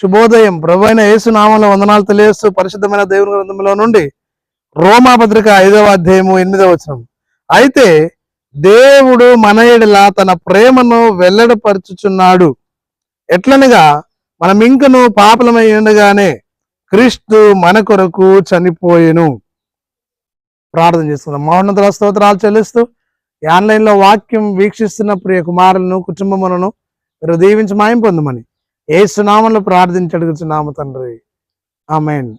శుభోదయం. ప్రభు అయిన యేసునామంలో వందనాలు తెలియస్తూ పరిశుద్ధమైన దేవుని గ్రంథంలో నుండి రోమాపత్రిక ఐదవ అధ్యాయము ఎనిమిదవ వచనం. అయితే దేవుడు మన ఎడల తన ప్రేమను వెల్లడపరుచుచున్నాడు. ఎట్లనగా మనం ఇంకను పాపలమై ఉండగానే క్రీస్తు మన కొరకు చనిపోయెను. ప్రార్థన చేస్తున్నాం మౌనంతర స్తోత్రాలు చెల్లిస్తూ ఆన్లైన్లో వాక్యం వీక్షిస్తున్న ప్రియ కుమారులను కుటుంబములను మీరు దీవించి మాయం పొందమని. ఏ సునామంలో ప్రార్థించి అడుగుతున్నాము తండ్రి. ఆమెన్.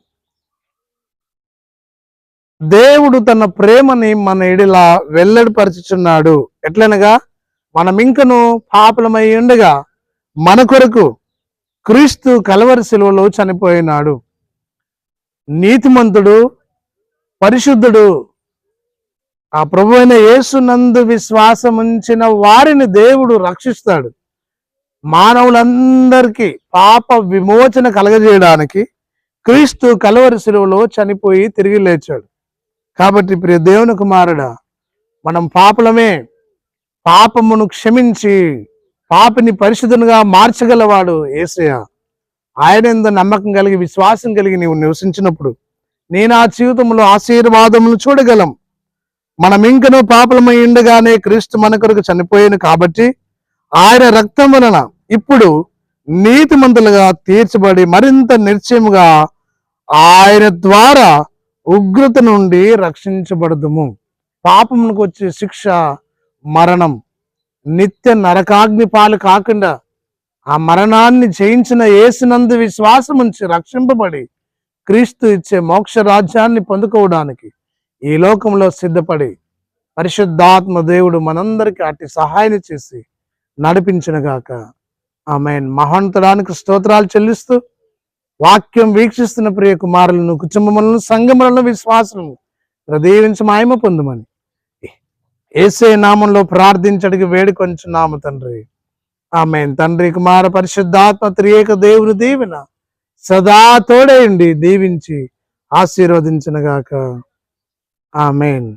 దేవుడు తన ప్రేమని మన ఎడిలా వెల్లడిపరచుచున్నాడు. ఎట్లనగా? మనం ఇంకను పాపలమై ఉండగా మన కొరకు క్రీస్తు కలవరి శిలువలో చనిపోయినాడు. నీతిమంతుడు పరిశుద్ధుడు ఆ ప్రభు అయిన యేసునందు విశ్వాసం ఉంచిన వారిని దేవుడు రక్షిస్తాడు. మానవులందరికీ పాప విమోచన కలగజేయడానికి క్రీస్తు కలవరి శిలువలో చనిపోయి తిరిగి లేచాడు. కాబట్టి ప్రియ దేవుని కుమారుడా మనం పాపలమే. పాపమును క్షమించి పాపిని పరిశుద్ధునిగా మార్చగలవాడు ఏసయ ఆయన ఎందు నమ్మకం కలిగి విశ్వాసం కలిగి నీవు నివసించినప్పుడు నేను ఆ జీవితంలో ఆశీర్వాదములు చూడగలం. మనం ఇంకనూ పాపలమై ఉండగానే క్రీస్తు మన కొరకు చనిపోయాను కాబట్టి ఆయన రక్తం వలన ఇప్పుడు నీతిమంతులుగా తీర్చబడి మరింత నిశ్చయముగా ఆయన ద్వారా ఉగ్రత నుండి రక్షించబడదుము. పాపమునకు వచ్చే శిక్ష మరణం నిత్య నరకాగ్ని పాలు కాకుండా ఆ మరణాన్ని జయించిన ఏసినందు విశ్వాసం ఉంచి రక్షింపబడి క్రీస్తు ఇచ్చే మోక్ష రాజ్యాన్ని పొందుకోవడానికి ఈ లోకంలో సిద్ధపడి పరిశుద్ధాత్మ దేవుడు మనందరికీ అట్టి సహాయం చేసి నడిపించునుగాక. ఆమె మహోన్నతడానికి స్తోత్రాలు చెల్లిస్తూ వాక్యం వీక్షిస్తున్న ప్రియ కుమారులను కుటుంబములను సంగములను విశ్వాసము దీవించి మాయమ పొందమని. ఏసే నామంలో ప్రార్థించడికి వేడుకొంచున్నాము తండ్రి. ఆమె తండ్రి కుమార పరిశుద్ధాత్మ త్రియేక దేవుని దీవెన సదా తోడేయండి దీవించి ఆశీర్వదించనుగాక. ఆమెన్.